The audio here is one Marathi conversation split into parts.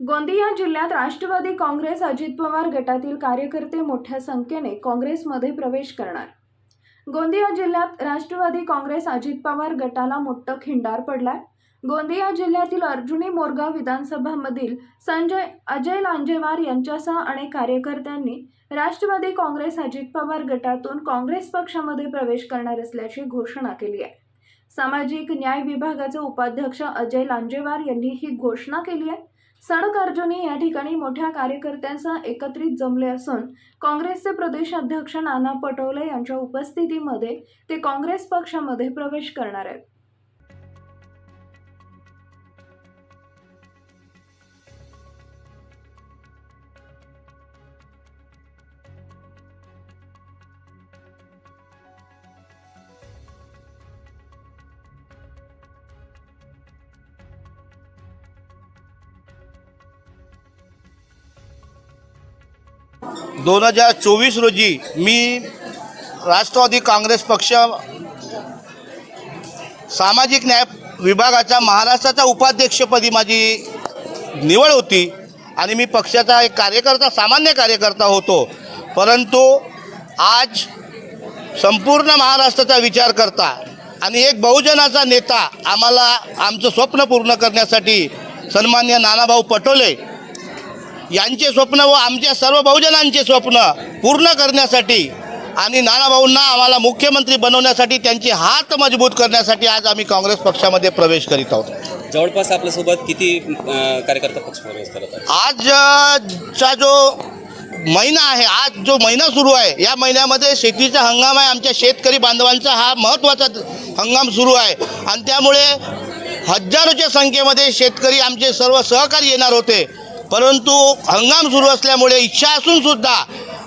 गोंदिया जिल्ह्यात राष्ट्रवादी काँग्रेस अजित पवार गटातील कार्यकर्ते मोठ्या संख्येने काँग्रेसमध्ये प्रवेश करणार. गोंदिया जिल्ह्यात राष्ट्रवादी काँग्रेस अजित पवार गटाला मोठं खिंडार पडलाय. गोंदिया जिल्ह्यातील अर्जुनी मोरगाव विधानसभामधील संजय अजय लांजेवार यांच्यासह अनेक कार्यकर्त्यांनी राष्ट्रवादी काँग्रेस अजित पवार गटातून काँग्रेस पक्षामध्ये प्रवेश करणार असल्याची घोषणा केली आहे. सामाजिक न्याय विभागाचे उपाध्यक्ष अजय लांजेवार यांनी ही घोषणा केली आहे. सडक अर्जुनी या ठिकाणी मोठ्या कार्यकर्त्यांसह एकत्रित जमले असून काँग्रेसचे प्रदेश अध्यक्ष नाना पटोले यांच्या उपस्थितीमध्ये ते काँग्रेस पक्षामध्ये प्रवेश करणार आहेत. दोन हजार चोवीस रोजी मी राष्ट्रवादी काँग्रेस पक्ष सामाजिक न्याय विभागाच्या महाराष्ट्राच्या उपाध्यक्षपदी माझी निवड होती आणि मी पक्षाचा एक कार्यकर्ता सामान्य कार्यकर्ता होतो. परंतु आज संपूर्ण महाराष्ट्राचा विचार करता आणि एक बहुजनाचा नेता आम्हाला आमचं स्वप्न पूर्ण करण्यासाठी सन्मान्य नानाभाऊ पटोले यांचे स्वप्न व आमच्या सर्व बहुजनांचे स्वप्न पूर्ण करण्यासाठी आणि नानाभाऊंना आम्हाला मुख्यमंत्री बनवण्यासाठी त्यांचे हात मजबूत करण्यासाठी आज आम्ही काँग्रेस पक्षामध्ये प्रवेश करीत आहोत. जवळपास आपल्यासोबत किती कार्यकर्ता पक्ष प्रवेश करत आज चा जो महिना आहे आज जो महिना सुरू आहे या महिन्यामध्ये शेतीचा हंगाम आहे आमच्या शेतकरी बांधवांचा हा महत्त्वाचा हंगाम सुरू आहे. आणि त्यामुळे हजारोच्या संख्येमध्ये शेतकरी आमचे सर्व सहकारी येणार होते. परंतु हंगाम सुरू असल्यामुळे इच्छा असून सुद्धा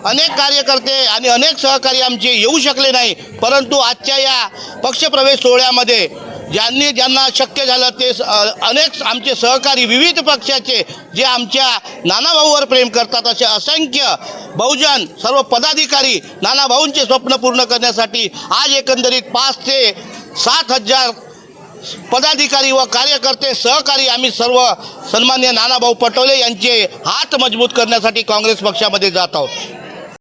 अनेक कार्यकर्ते आणि अनेक सहकारी आमचे येऊ शकले नाही. परंतु आजच्या या पक्षप्रवेश सोहळ्यामध्ये ज्यांनी ज्यांना शक्य झालं ते स- अनेक आमचे सहकारी विविध पक्षाचे जे आमच्या नानाभाऊवर प्रेम करतात असे असंख्य बहुजन सर्व पदाधिकारी नानाभाऊंचे स्वप्न पूर्ण करण्यासाठी आज एकंदरीत पाच ते सात हजार पदाधिकारी व कार्यकर्ते सहकारी आम्ही सर्व सन्मान्य नानाभाऊ पटोले यांचे हात मजबूत करण्यासाठी काँग्रेस पक्षामध्ये जात आहोत.